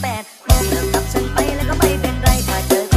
แปดมองแล้วกลับฉันไปแล้วก็ไปเป็นไรถ้าเจอ